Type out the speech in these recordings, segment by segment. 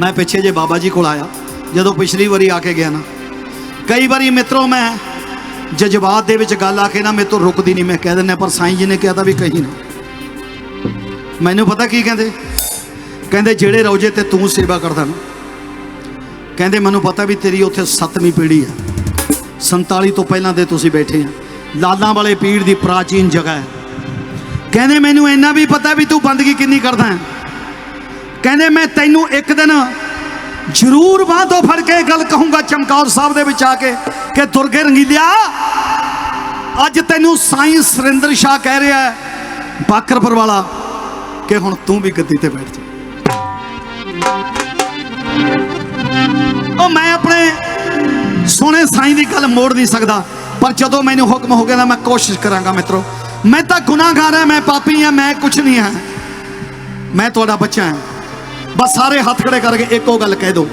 ਮੈਂ ਪਿੱਛੇ ਜੇ ਬਾਬਾ ਜੀ ਕੋਲ ਆਇਆ, ਜਦੋਂ ਪਿਛਲੀ ਵਾਰੀ ਆ ਕੇ ਗਿਆ ਨਾ, ਕਈ ਵਾਰੀ ਮਿੱਤਰੋ ਮੈਂ ਜਜ਼ਬਾਤ ਦੇ ਵਿੱਚ ਗੱਲ ਆ ਕੇ ਨਾ ਮੇਰੇ ਤੋਂ ਰੁਕਦੀ ਨਹੀਂ, ਮੈਂ ਕਹਿ ਦਿੰਦਾ, ਪਰ ਸਾਈਂ ਜੀ ਨੇ ਕਿਹਾ ਤਾਂ ਵੀ ਕਹੀ ਨਾ। ਮੈਨੂੰ ਪਤਾ ਕੀ ਕਹਿੰਦੇ? ਕਹਿੰਦੇ, ਜਿਹੜੇ ਰੋਜੇ ਤੇ ਤੂੰ ਸੇਵਾ ਕਰਦਾ ਨਾ, ਕਹਿੰਦੇ, ਮੈਨੂੰ ਪਤਾ ਵੀ ਤੇਰੀ ਉੱਥੇ ਸੱਤਵੀਂ ਪੀੜ੍ਹੀ ਆ। 47 ਤੋਂ ਪਹਿਲਾਂ ਦੇ ਤੁਸੀਂ ਬੈਠੇ ਆ। ਲਾਲਾਂ ਵਾਲੇ ਪੀੜ ਦੀ ਪ੍ਰਾਚੀਨ ਜਗ੍ਹਾ ਹੈ। ਕਹਿੰਦੇ, ਮੈਨੂੰ ਇੰਨਾ ਵੀ ਪਤਾ ਵੀ ਤੂੰ ਬੰਦਗੀ ਕਿੰਨੀ ਕਰਦਾ ਹੈ? ਕਹਿੰਦੇ ਮੈਂ ਤੈਨੂੰ ਇੱਕ ਦਿਨ ਜ਼ਰੂਰ ਬਾਂਹ ਫੜ ਕੇ ਗੱਲ ਕਹੂੰਗਾ ਚਮਕੌਰ ਸਾਹਿਬ ਦੇ ਵਿੱਚ ਆ ਕੇ ਕਿ ਦੁਰਗੇ ਰੰਗੀਲਿਆ, ਅੱਜ ਤੈਨੂੰ ਸਾਈਂ ਸੁਰਿੰਦਰ ਸ਼ਾਹ ਕਹਿ ਰਿਹਾ ਹੈ, ਬਾਕਰਪੁਰ ਵਾਲਾ, ਕਿ ਹੁਣ ਤੂੰ ਵੀ ਗੱਦੀ ਤੇ ਬੈਠ ਜਾ। ਉਹ ਮੈਂ ਆਪਣੇ ਸੋਹਣੇ ਸਾਈਂ ਦੀ ਗੱਲ ਮੋੜ ਨਹੀਂ ਸਕਦਾ, ਪਰ ਜਦੋਂ ਮੈਨੂੰ ਹੁਕਮ ਹੋ ਗਿਆ ਤਾਂ ਮੈਂ ਕੋਸ਼ਿਸ਼ ਕਰਾਂਗਾ ਮਿੱਤਰੋ। ਮੈਂ ਤਾਂ ਗੁਨਾਹਗਾਰ ਹਾਂ, ਮੈਂ ਪਾਪੀ ਹਾਂ, ਮੈਂ ਕੁਝ ਨਹੀਂ ਹਾਂ। ਮੈਂ ਤੁਹਾਡਾ ਬੱਚਾ ਹਾਂ। ਬਸ ਸਾਰੇ ਹੱਥ ਖੜੇ ਕਰਕੇ ਇੱਕੋ ਗੱਲ ਕਹਿ ਦਿਓ।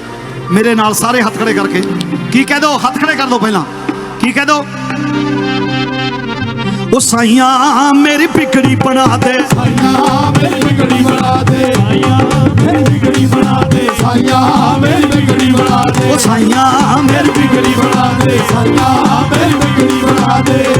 ਮੇਰੇ ਨਾਲ ਸਾਰੇ ਹੱਥ ਖੜੇ ਕਰਕੇ। ਕੀ ਕਹਿ ਦਿਓ? ਹੱਥ ਖੜੇ ਕਰ ਦਿਓ ਪਹਿਲਾਂ। ਕੀ ਕਹਿ ਦਿਓ? ਉਹ ਸਾਈਆਂ ਮੇਰੀ ਪਿਕੜੀ ਬਣਾ ਦੇ। ਸਾਈਆਂ ਮੇਰੀ ਬਿਗੜੀ ਬਣਾ ਦੇ। ਸਾਈਆਂ ਮੇਰੀ ਬਿਗੜੀ ਬਣਾ ਦੇ। ਸਾਈਆਂ ਮੇਰੀ ਬਿਗੜੀ ਬਣਾ ਦੇ। ਉਹ ਸਾਈਆਂ ਮੇਰੀ ਮੇਰੀ ਬਿਗੜੀ ਬਣਾ ਦੇ। ਸਾਈਆਂ ਮੇਰੀ ਬਿਗੜੀ ਬਣਾ ਦੇ।